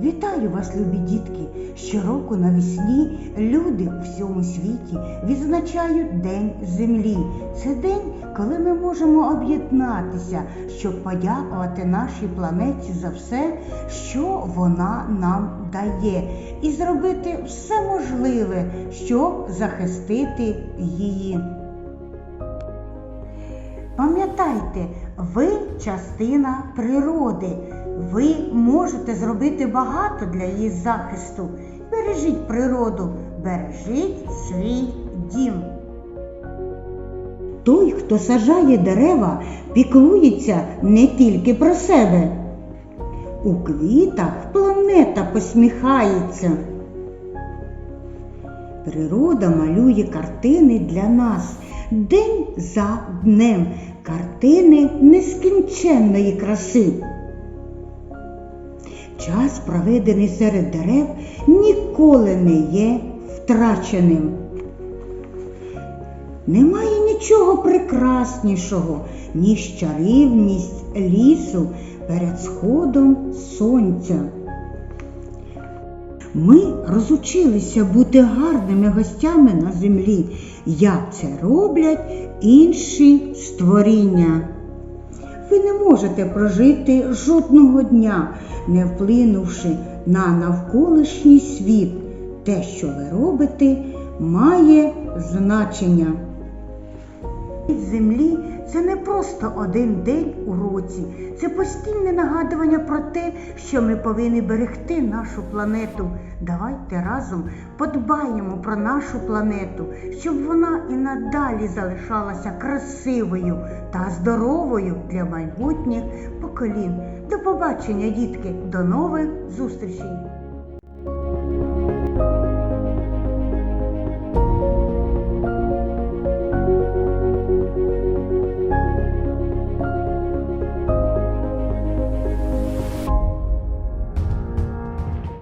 Вітаю вас, любі дітки! Щороку навесні люди у всьому світі відзначають День Землі. Це день, коли ми можемо об'єднатися, щоб подякувати нашій планеті за все, що вона нам дає, і зробити все можливе, щоб захистити її. Пам'ятайте, ви частина природи. Ви можете зробити багато для її захисту. Бережіть природу, бережіть свій дім. Той, хто сажає дерева, піклується не тільки про себе. У квітах планета посміхається. Природа малює картини для нас день за днем, картини нескінченної краси. Час, проведений серед дерев, ніколи не є втраченим. Немає нічого прекраснішого, ніж чарівність лісу перед сходом сонця. Ми розучилися бути гарними гостями на землі, як це роблять інші створіння. Ви не можете прожити жодного дня, не вплинувши на навколишній світ. Те, що ви робите, має значення. Землі це не просто один день у році, це постійне нагадування про те, що ми повинні берегти нашу планету. Давайте разом подбаємо про нашу планету, щоб вона і надалі залишалася красивою та здоровою для майбутніх поколінь. До побачення, дітки, до нових зустрічей!